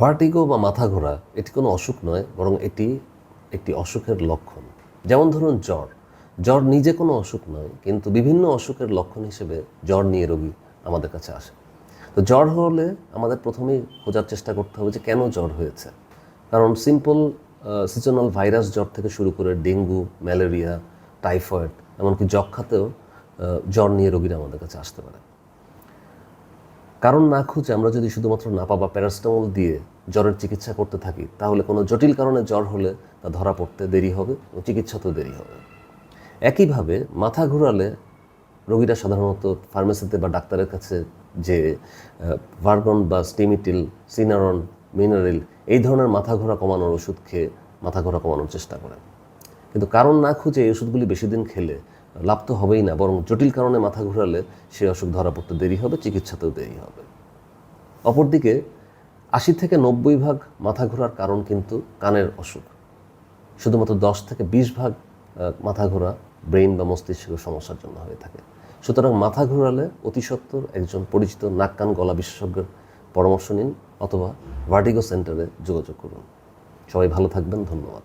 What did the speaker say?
Vertigo বা মাথা ঘোরা, এটি কোনো অসুখ নয়, বরং এটি একটি অসুখের লক্ষণ। যেমন ধরুন জ্বর। জ্বর নিজে কোনো অসুখ নয়, কিন্তু বিভিন্ন অসুখের লক্ষণ হিসেবে জ্বর নিয়ে রোগী আমাদের কাছে আসে। তো জ্বর হলে আমাদের প্রথমেই খোঁজার চেষ্টা করতে হবে যে কেন জ্বর হয়েছে। কারণ সিম্পল সিজনাল ভাইরাস জ্বর থেকে শুরু করে ডেঙ্গু, ম্যালেরিয়া, টাইফয়েড, এমনকি যক্ষাতেও জ্বর নিয়ে রোগীরা আমাদের কাছে আসতে পারে। কারণ না খুঁজে আমরা যদি শুধুমাত্র নাপা বা প্যারাসিটামল দিয়ে জ্বরের চিকিৎসা করতে থাকি, তাহলে কোনো জটিল কারণে জ্বর হলে তা ধরা পড়তে দেরি হবে ও চিকিৎসাতেও দেরি হবে। একইভাবে মাথা ঘোরালে রোগীরা সাধারণত ফার্মেসিতে বা ডাক্তারের কাছে যে ভার্গন বা স্টিমিটিল, সিনারন, মিনারেল এই ধরনের মাথা ঘোরা কমানোর ওষুধ খেয়ে মাথা ঘোরা কমানোর চেষ্টা করেন। কিন্তু কারণ না খুঁজে এই ওষুধগুলি বেশি দিন খেলে লাভ তো হবেই না, বরং জটিল কারণে মাথা ঘোরালে সে অসুখ ধরা পড়তে দেরি হবে, চিকিৎসাতেও দেরি হবে। অপরদিকে, আশি থেকে নব্বই ভাগ মাথা ঘোরার কারণ কিন্তু কানের অসুখ। শুধুমাত্র দশ থেকে বিশ ভাগ মাথা ঘোরা ব্রেইন বা মস্তিষ্কের সমস্যার জন্য হয়ে থাকে। সুতরাং মাথা ঘোরালে অতি সত্বর একজন পরিচিত নাক কান গলা বিশেষজ্ঞের পরামর্শ নিন অথবা ভার্টিগো সেন্টারে যোগাযোগ করুন। সবাই ভালো থাকবেন, ধন্যবাদ।